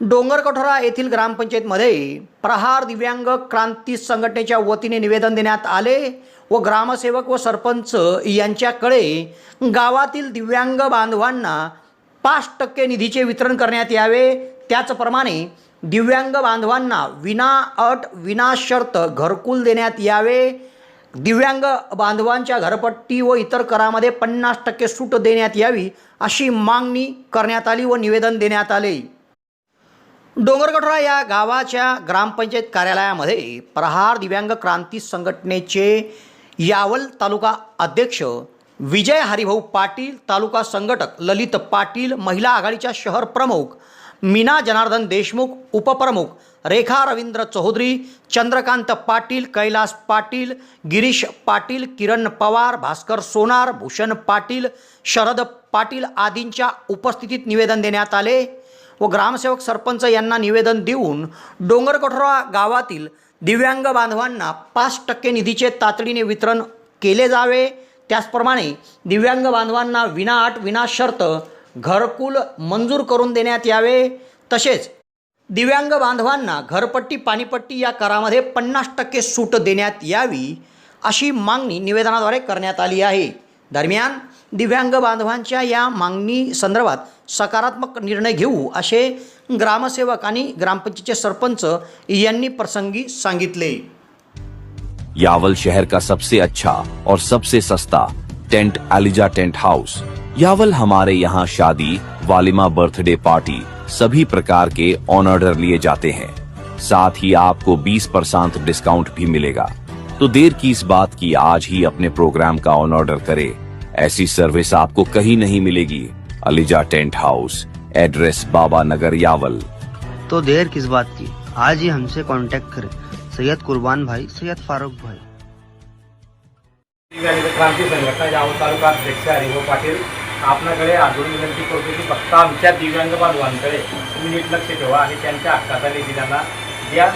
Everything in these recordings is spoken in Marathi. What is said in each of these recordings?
डोंगरकठोरा येथील ग्रामपंचायतमध्ये प्रहार दिव्यांग क्रांती संघटनेच्या वतीने निवेदन देण्यात आले व ग्रामसेवक व सरपंच यांच्याकडे गावातील दिव्यांग बांधवांना पाच टक्के निधीचे वितरण करण्यात यावे. त्याचप्रमाणे दिव्यांग बांधवांना विना अट विना शर्त घरकुल देण्यात यावे. दिव्यांग बांधवांच्या घरपट्टी व इतर करामध्ये पन्नास टक्के सूट देण्यात यावी अशी मागणी करण्यात आली व निवेदन देण्यात आले. डोंगरकठोरा या गावाच्या ग्रामपंचायत कार्यालयामध्ये प्रहार दिव्यांग क्रांती संघटनेचे यावल तालुका अध्यक्ष विजय हरिभाऊ पाटील तालुका संघटक ललित पाटील महिला आघाडीच्या शहर प्रमुख मीना जनार्दन देशमुख उपप्रमुख रेखा रवींद्र चौधरी चंद्रकांत पाटील कैलास पाटील गिरीश पाटील किरण पवार भास्कर सोनार भूषण पाटील शरद पाटील आदींच्या उपस्थितीत निवेदन देण्यात आले. व ग्रामसेवक सरपंच यांना निवेदन देऊन डोंगरकठोरा गावातील दिव्यांग बांधवांना पाच टक्के निधीचे तातडीने वितरण केले जावे. त्याचप्रमाणे दिव्यांग बांधवांना विनाअट विना शर्त घरकुल मंजूर करून देण्यात यावे. तसेच दिव्यांग बांधवांना घरपट्टी पाणीपट्टी या करामध्ये पन्नास टक्के सूट देण्यात यावी अशी मागणी निवेदनाद्वारे करण्यात आली आहे. दरम्यान दिव्यांग बांधवांच्या या सकारात्मक निर्णय घेऊ असे ग्रामसेवक आणि ग्रामपंचायतचे सरपंच प्रसंगी सांगितले. यावल शहर का सबसे अच्छा और सबसे सस्ता tent Eliza tent house. Yawal हमारे यहाँ शादी, वालिमा बर्थडे पार्टी सभी प्रकार के ऑन ऑर्डर लिए जाते हैं। साथ ही आपको 20 परसेंट डिस्काउंट भी मिलेगा। तो देर की इस बात की आज ही अपने प्रोग्राम का ऑन ऑर्डर करें ऐसी सर्विस आपको कहीं नहीं मिलेगी ELISA tent house address Baba Nagar Yawal तो देर किस बात की आज ही हमसे कांटेक्ट करें सैयद कुर्बान भाई सैयद फारूक भाई दिव्यांग क्रांती संघटना जाऊन तालुका अध्यक्ष हरिभाऊ पाटील आपणाकडे आजून विनंती करतो की फक्त आमच्या दिव्यांग बांधवांकडे तुम्ही नीट लक्ष ठेवा आणि त्यांच्या हक्काचा निधी त्यांना द्या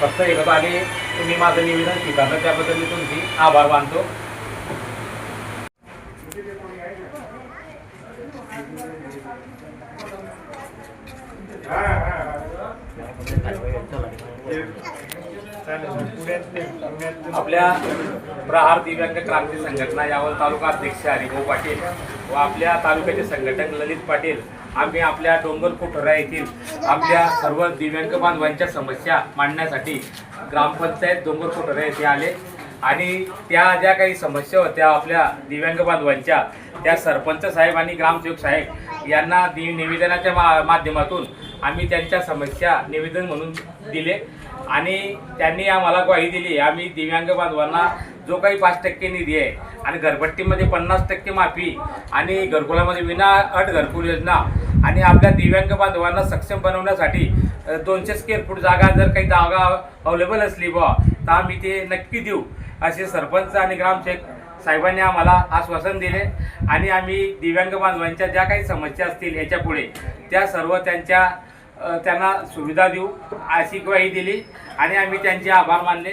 फक्त एकदा आणि तुम्ही माझं निवेदन स्वीकारलं त्याबद्दल मी तुमची आभार मानतो. आपल्या प्रहार दिव्यांग क्रांती संघटना यावर तालुका अध्यक्ष हरिभाऊ पाटील व आपल्या तालुक्याचे संघटक ललित पाटील आम्ही आपल्या डोंगरकोठरा येथील आपल्या सर्व दिव्यांग बांधवांच्या समस्या मांडण्यासाठी ग्रामपंचायत डोंगरकोठरा येथे आले. आणि त्या ज्या काही समस्या होत्या आपल्या दिव्यांग बांधवांच्या त्या सरपंच साहेब आणि ग्रामसेवक साहेब यांना दि निवेदनाच्या मा माध्यमातून आम्ही त्यांच्या समस्या निवेदन म्हणून दिले. आणि त्यांनी आम्हाला ग्वाही दिली. आम्ही दिव्यांग बांधवांना जो काही पाच टक्के निधी आहे आणि घरपट्टीमध्ये पन्नास टक्के माफी आणि घरकुलामध्ये विना अट घरकुल योजना आणि आपल्या दिव्यांग बांधवांना सक्षम बनवण्यासाठी दोनशे स्क्वेअर फूट जागा जर काही जागा अवेलेबल असली बुवा तर आम्ही ते नक्की देऊ. असे सरपंच आणि ग्रामसेवक साहेबांनी आम्हाला आश्वासन दिले आणि आम्ही दिव्यांग बांधवांच्या ज्या काही समस्या असतील याच्यापुढे त्या सर्व त्यांच्या त्यांना सुविधा देऊ अशी ग्वाही दिली आणि आम्ही त्यांचे आभार मानले.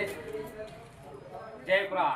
जय प्रा